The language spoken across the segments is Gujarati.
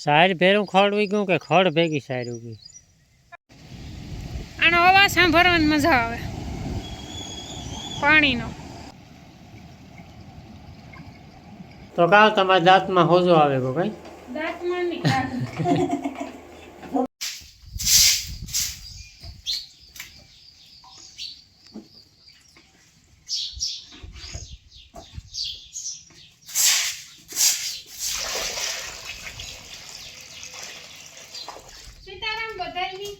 સાર ભેરું ખડ ઉગ્યું કે ખડ ભેગી સાર ઉગી? આનો અવાજ સાંભળવાની મજા આવે. પાણીનો. તો કાલ તમારા દાંતમાં હોજો આવે કો કઈ દાંતમાં નહીં સીતારામ બધાયની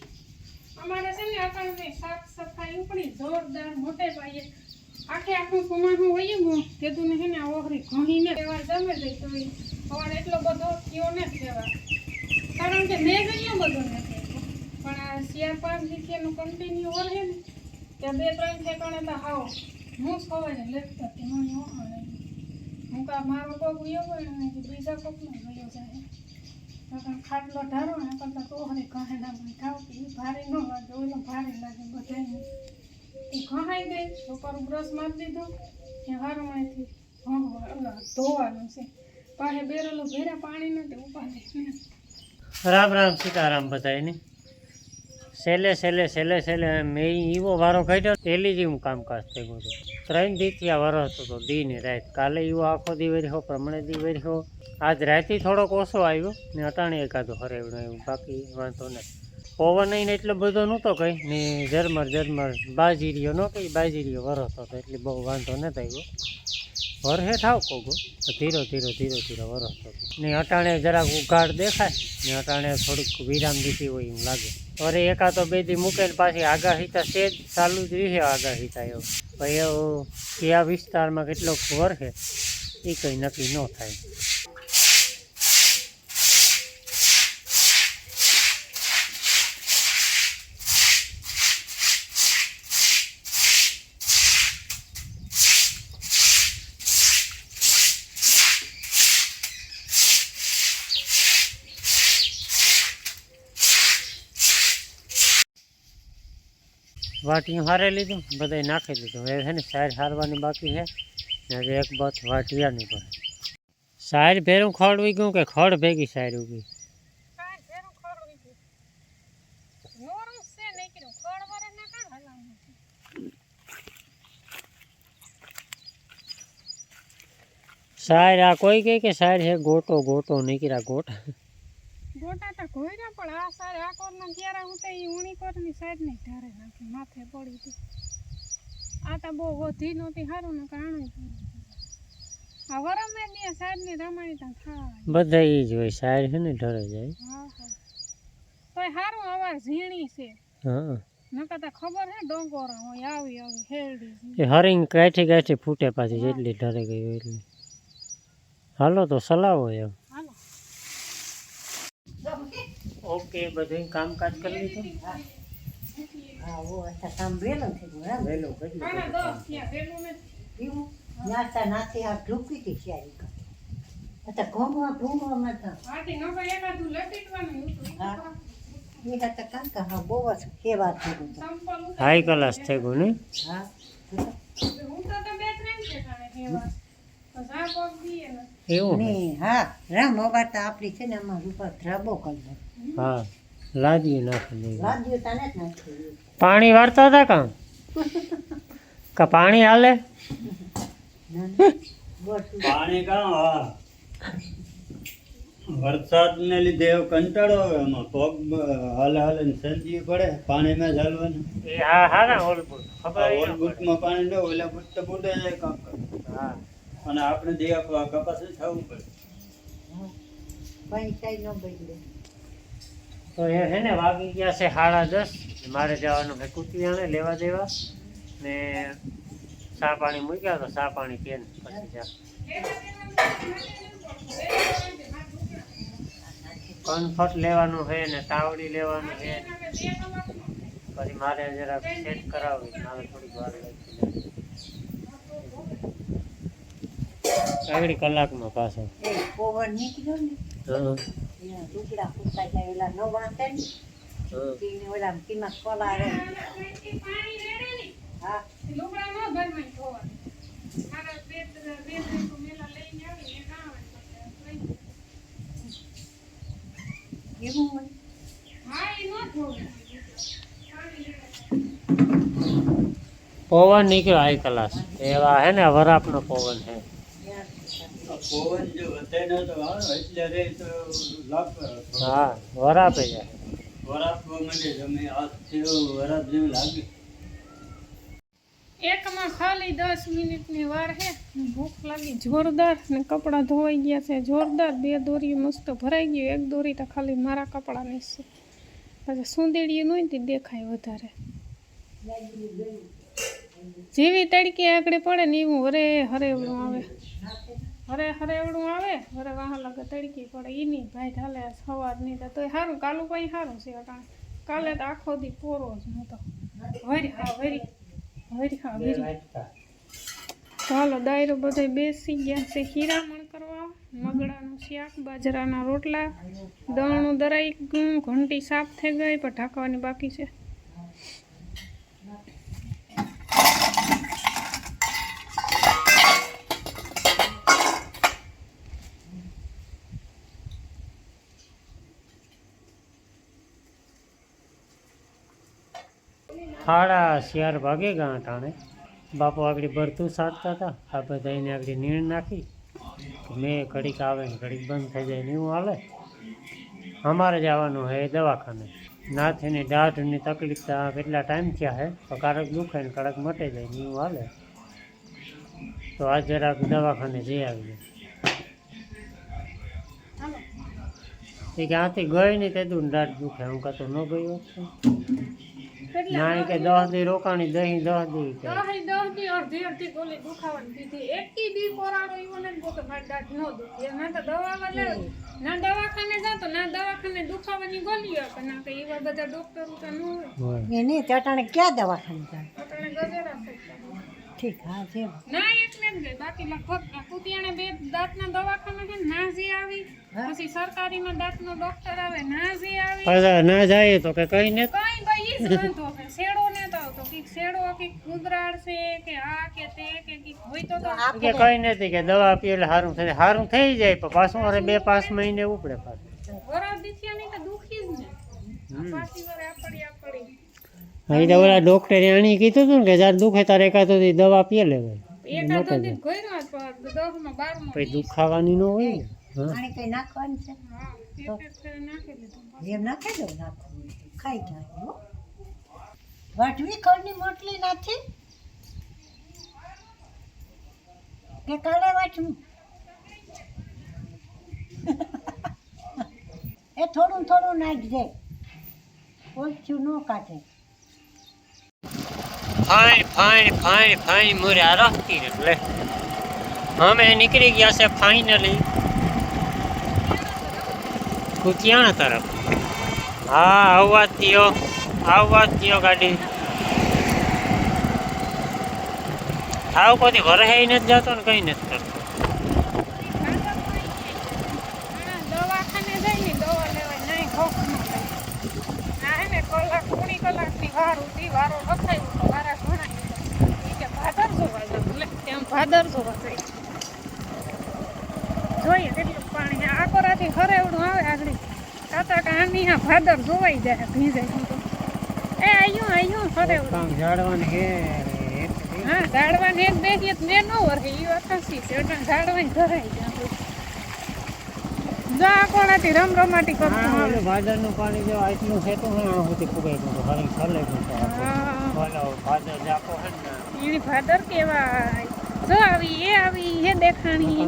અમારે છે ને અટાણે સાફ ઉપડી જોરદાર મોટે પાયે. આખે આખું કુમારનું વહી ગયું કીધું ને હેને ને ઓહરી ઘણીને તહેવાર જમે જાય તો સવારે એટલો બધો થયો ને તહેવાર. કારણ કે મેં ગયો બધો નથી પણ આ શિયાળ પાંચ દીથીનું કન્ટિન્યુ વળે ને ત્યાં બે ત્રણ ઠેકાણે તો હાવ હું સવારે લેફ્ટ હતી મને ઓહાણે હું કા મારો પગ ઉયો હોય ને, બીજા પગનો ગયો જાય. ખાટલો ઢારો ને કરતા તો હરે કહે ના મને ઈ ભારે ન લાગે, ઓલો ભારે લાગે બધાને એ ખહાઈ ગઈ છોકરો બ્રશ મારી દીધો, એ હારમાયથી હં ઓલા ધોવાનું છે. પાસે બેરેલું ભેરા પાણી નથી, ઉપાડે રામ રામ સીતારામ બધાયને. છેલ્લે છેલ્લે છેલ્લે છેલ્લે મેં એવો વારો કાઢ્યો તેલી હું કામકાજ થઈ ગયું હતું ત્રણ દીથી આ વરસ હતો દી ને રાત. કાલે એવો આખો દી વર્યો પ્રમાણે દી વર્યો આજ રાતે થોડોક ઓછો આવ્યો ને અટાણે એકાદો હરેવડો એવું, બાકી વાંધો નથી. પવન ને એટલો બધો નહોતો કંઈ, ને ઝરમર ઝરમર બાજીરીઓ ન કંઈ બાજીરીઓ વરસ હતો એટલે બહુ વાંધો નથી આવ્યો. વરહે થાવ કોગો? ધીરો ધીરો ધીરો ધીરો વરસ હતો ને અટાણે જરાક ઉઘાડ દેખાય, ને અટાણે થોડુંક વિરામ દીધી હોય એમ લાગે. અરે એકાતો બે દી મૂકે ને પાછી હિતા તે જ ચાલુ જ રહે આગાહી એવો. એવું એવો એવું કયા વિસ્તારમાં કેટલોક વરસે એ કંઈ નક્કી ન થાય. વાટીયું હારે લીધું બધાય નાખી દીધું હવે છે ને સાર હારવાની બાકી છે ને હજી એક બસ વાટિયાની પણ સાર ભેરું ખડ ઉગ્યું કે ખડ ભેગી સાર ઉગી કાંઈ ફેરું ખોરવી ગયું. નોરું છે નીકળ્યું. ખોળ વરે ના કાં હલાવવાનું છે? સાર આ કોઈ કહે કે સાર છે ગોટો ગોટો નીકળ્યા ગોટા ગોટા તો પણ આ સારે આ કોરના ક્યારે હું તો એ ઊણી કોરની સાઈડ નહીં ધારે નાખી માથે પડી હતી. આ તો બહુ વધી નહોતી સારું ને કાણું આ વરમે ની સાઈડની રમાણી તો થાય. બધા એ જ હોય સાઈડ છે ને ઢરે જાય. હા હા. તોય સારું અવાર ઝીણી છે. હા. નકર ખબર હે ડોંગોરા હોય આવી આવી હેડી એ હરિંગ કાઠી કાઠી ફૂટે પાછી જેટલી ઢરે ગઈ હોય એટલી. હાલો તો સલાવો એમ હાલો ઓકે બધું કામકાજ કરી લીધું? વહેલું કરી આના દસ થયા પેલું ને આથી નકર એકાદું લપેટવાનું હતું. હા. બહુ જ કેવા થયું સંપલ ઉતાર હાઈ ક્લાસ થઈ ગયું ને? હા. હું એવું. હા રામ અવાર તો આપણી છે ને આમાં રૂપા ધ્રાબો કરી હા લાદ્યું નાખી નાખ્યું પાણી વાળતા હતા કાં? કા પાણી હાલે. પાણી કાં? વરસાદ વરસાદને લીધે એવો કંટાળો આવે એમાં પગ હાલે હાલે ને સંજી પડે. પાણીમાં ચાલવાનું એ હા હા ના ઓલબુલ ખબર આ ઓલ ન પડે. પાણી ન ઓલા બુટ તો બુટે જાય કામ હા. અને આપણે દેવા કપાસ થવું પડે. કઈ કઈ ન બગડે. તો એ છે ને વાગી ગયા છે સાડા દસ. મારે જવાનું છે કુતિયાણે લેવા દેવા. ને ચા પાણી મૂક્યા તો ચા પાણી પીને પછી જા. કન્ફર્ટ લેવાનું છે ને તાવડી લેવાનું છે. પછી મારે જરા સેટ કરાવવી મારે થોડીક વાર લાગી આગળ કલાકમાં પાછો. પવન નીકળ્યો ને. ટુકડા જાય ઓલા ન વાંચે ને હા ઓલા કિંમત પલાળે પાણી રેડે ને હા લુગડા ન ઘરમાં ધોવાનું મારા બે બે ત્રણ તો મેલા લઈને આવી ને કામ એવું હોય હા એ ન ધોવે પવન નીકળ્યો હાઈ ક્લાસ. એવા હે ને વરાપનો પવન છે. એકમાં ખાલી દસ મિનિટની વાર હે ભૂખ લાગી જોરદાર. ને કપડાં ધોવાઈ ગયા છે. જોરદાર બે દોરી મસ્ત ભરાઈ ગયું એક દોરી તો ખાલી મારા કપડાની છે. પછી સુંદેડીયું નહીં તે દેખાય વધારે. જેવી તડકી આગળ પડે ને એવું હરે હરેવડું આવે. હરે હરેવડું આવે હરે વાહ લગે તડકી પડે. એ નહીં ભાઈ ઢાલે સવાર નહીં તો તોય સારું કાલું કઈ સારું છે અટાણે કાલે તો આખો દી પોરો જ નહોતો વરી હા વરી. વરી હા વરી. ચાલો દાયરો બધે બેસી ગયા છે હીરામણ કરવા. મગડાનું શાક બાજરાના રોટલા દળનું દરાઈ ગયું ઘંટી સાફ થઈ ગઈ પણ ઢાંકવાની બાકી છે. સાડા શિયાર ભાગે ગયા ટાણે બાપુ આગળ ભરતું સાધતા હતા આ બધા એને આગળ નીણ નાખી. મેં ઘડીક આવે ને ઘડીક બંધ થઈ જાય ને એવું હાલે. અમારે જવાનું છે દવાખાને. નાથીની દાઢની તકલીફ તો કેટલા ટાઈમ થયા હે. તો કારક દુખે ને કડક મટે જાય ને એવું હાલે. તો આ જરાક દવાખાને જઈ આવીએ. જાય એ કે આથી ગઈ નહીં તે દાઢ દુખે. હું કાં ન ગયો હોત તો. કેટલા ના એ કે દસ દી રોકાણી દહીં દસ દી કે. દહ દહ દી અડધી અડધી ગોલી દુખાવાની દીધી એકી દી કોરાડો એવો ને કે મારી દાંત ન દુખે. ના તો દવા વાલે ના દવાખાને જાતો ના દવાખાને દુખાવાની ગોલી આપે ના કે એવા બધા ડોક્ટરો તો ન હોય. એને ચટાણે ક્યાં દવાખાને જાય? આપણે ગજેરા ઠીક હા છે ના એટલે જ ગઈ બાકી લગભગ કુતિયાણે બે દાંતના દવાખાના છે ના જે આવી. પછી સરકારીમાં દાંતનો ડોક્ટર આવે ના જે આવી. પાછા ના જાય તો કે કઈ ને કઈ ભાઈ ઈ વાંધો છે. શેડો ને તો તો કે શેડો કે કુદરાડ છે કે આ કે તે કે કે હોય તો તો કે કઈ નથી કે દવા પીએ એટલે સારું થાય. સારું થઈ જાય પણ પાછું અરે બે પાંચ મહિને ઉપડે પાછું. વરાળ નહીં તો દુખી જ ને. પાછી વરે આપડી અહીં તો ઓલા ડોક્ટરે આણી કીધું હતું ને કે જ્યારે દુખે તારે એકાદ દવા પીએ લેવાય પછી દુખાવાની ન હોય નાખી નાખી વાટવી ખડની મોટલી નથી કે કાલે વાટવું? એ થોડું થોડું નાખજે. ઓછું ન કાઢે. ફાઈન ફાઈન ફાઈન ફાઈન મોરે આ રાખતી એટલે અમે નીકળી ગયા છે ફાઇનલી. કુતિયાણા તરફ હા આવવા થયો આવવા થયો ગાડી. આવ કોઈ વરહે નથી જતો ને કઈ નથી કરતો. કલાક કલાકની વાર ઉધી, વારો લખાયું તો વારા ઘણા ઈ કે ભાદર જોવા જાવ લે તેમ ભાદર જોવા જઈ જોઈએ કેટલું પાણી આકોરાથી હરેવડું આવે આગળ. તાતા કાની હા ભાદર જોવાઈ જાય ભીંજાય તો. એ આયું આયું હરેવડું. ઝાડવાનું હે હા ઝાડવાને એક બેસીએ તો મેં નો વરખે ઈ વાત સાચી છે. એટલે ઝાડવાને ધરાઈ જાય જા કોણાથી રમ રમાટી કરતું હા ભાદરનું પાણી જો આટલું છે તો હું સુધી ફુગાઈ ગયું હરી છલે ગયું હા. ભાદર જાપો હે ને. એની ભાદર જો આવી એ આવી એ દેખાણી.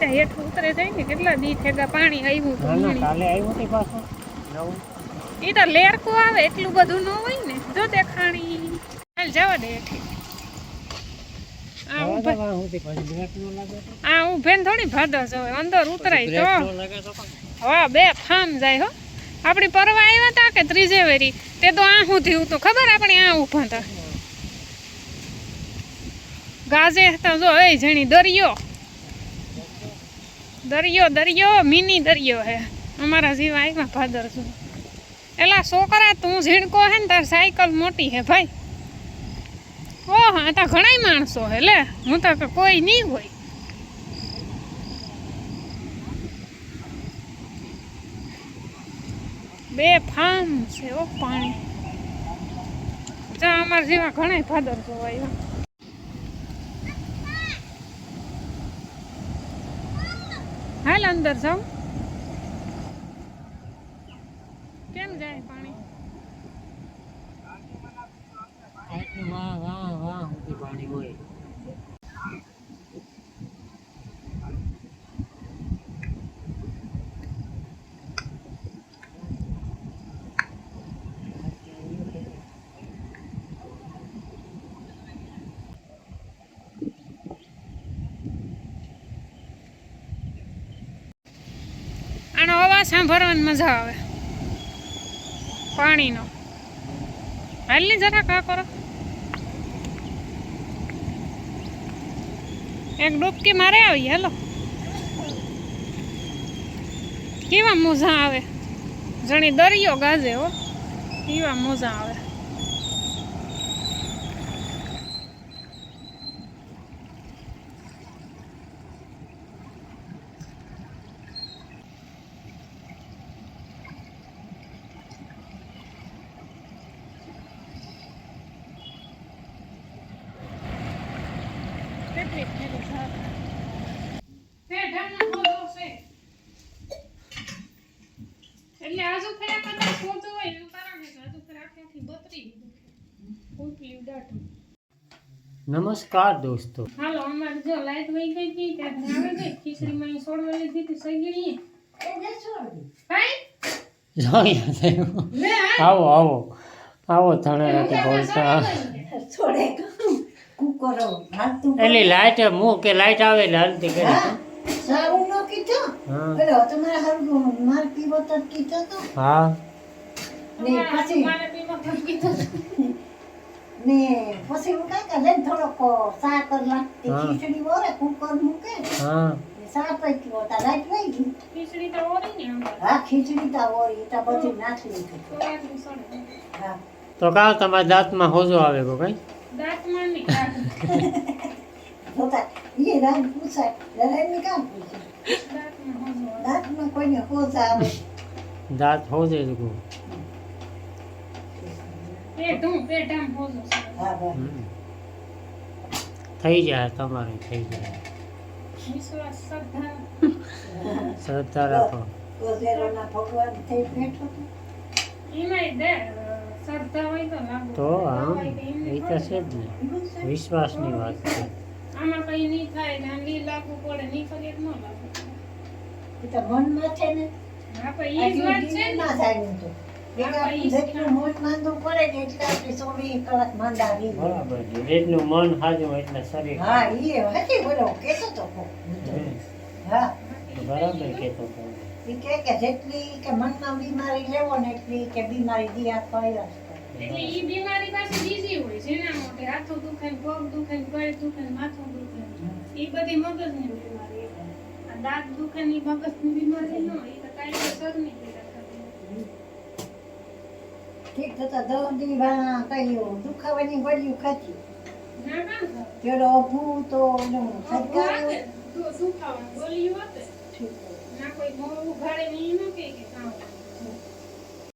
તો હેઠ ઉતરે જાય ને કેટલા દી થેગા પાણી આવ્યું ના કાલે આવ્યું તે પાછું. નવું. એ તો લેરકું આવે એટલું બધું ન હોય ને. જો દેખાણી. હાલ જવા દે હેઠી. આ ઊભા સુધી ન તો. થોડી ભાદર જવાય અંદર ઉતરાય તો. તો. હા બે ફામ જાય હો. આપણી પરવા આવ્યા હતા કે ત્રીજે વેરી? તે તો આ સુધી તો ખબર આપણે આ ઊભા હતા ગાજે હતા જો, એ જણી દરિયો. દરિયો દરિયો, મિની દરિયો હે. અમારા જેવા આવ્યા ફાધર જો. એલા છોકરા, તું ઝીણકો હે ને તાર સાયકલ મોટી હે ભાઈ. ઓહ, આ તો ઘણાય માણસો હે લે. હું તો કોઈ નહીં હોય. બે ફાર્મ છે ઓ પાણી. જા, અમારા જેવા ઘણા જોવા જોવાય હાલ અંદર જાઉં. કેમ જાય પાણી આટલું વાહ વાહ વાહ સુધી પાણી હોય આનો અવાજ સાંભળવાની મજા આવે. પાણીનો. હાલની જરા કા કરો. એક ડૂબકી મારે આવી, હેલો. કેવા મોજા આવે. જણી દરિયો ગાજે હો. કેવા મોજા આવે કેટલી ફેરી જાત. તે ઢાંકણા ખોલો છે. એટલે આજુ ફેરા કદાચ ખોટું હોય એનું કારણ છે કે આજુ ફેરા આખી આખી બતરી ફૂટલી ઉડાટું. નમસ્કાર દોસ્તો. હાલો અમારે જો લાઈટ વહી ગઈ હતી ત્યાં આવે ગઈ ખીચડીમાં ઈ છોડવા લીધી હતી સગીરીએ એને છોડી ભાઈ આવો આવો. આવો ધણારાથી બોલતા. છોડે કુકરો એલી લાઈટ મું કે લાઈટ આવે એટલે હલતી કરી હા? સારું નો કીધો? એટલે તમારા હારું માર પીવો તો કીધો તો. હા. ને પછી? મારે બીમાં ફટકી થશે. ને પછી હું કાંઈ કરે ને થોડોક સા કર લાગતી હા. ખીચડી વરે કુકર મૂકે. હા. ને સા પૈકી તા લાઈટ વહી ગઈ. ખીચડી તો ઓરી ને હા ખીચડી તા હોય તા બધી નાખી દીધી તો. હા. તો કાં તમારા દાંતમાં હોજો આવે કો કઈ દાંતમાં નહીં દાંત- જોતા એ રાત પૂછાય લડાઈ કામ પૂછે દાંતમાં કોઈને હોજ આવે? દાંત હોજે જ કહું પેઢું પેઢામ હોજો છે. હા બસ હમ. થઈ જાય તમારે થઈ જાય. વિશ્વાસ શ્રદ્ધા. રાખો. ઓઝેરોના ભગવાન થઈ બેઠો તો. એમાંય દે શ્રદ્ધા હોય તો લાગુ તો પડે. આમ હોય તો એમને એ તો છે જ ને. વિશ્વાસની વાત છે. આમાં કઈ નહીં થાય ને ઈ પડે નહીં કરીએ ન લાગુ પડે. એ તો મનમાં છે ને. હા પણ ઈ જ વાત છે ને. જેટલું મોટ માંદું પડે ને એટલે આપણે ચોવીસ કલાક માંદા રહી બરાબર છે. મન હાજુ એટલે શરીર હા એ હતી બોલો. કેતો તો હા. બરાબર કહેતો હતો એ કે કે જેટલી કે મનમાં બીમારી લેવો ને એટલી કે બીમારી દિયા કર્યા એટલે ઈ બીમારી પાછી બીજી હોય જેના માટે હાથો દુખે ને પગ દુખે ને દુખે માથું દુખે એ બધી મગજની બીમારી આ દાંત દુખે ની મગજ મગજની બીમારી ન તો પીડા થતી હોય. ઠીક થતા દસ દી વા કઈ દુખાવાની ગળ્યું ખાતી પેલો અભૂ તો એનું સરકારી. ઠીક. ના કોઈ મોં ઉઘાડે ને ઈ ન કહે કે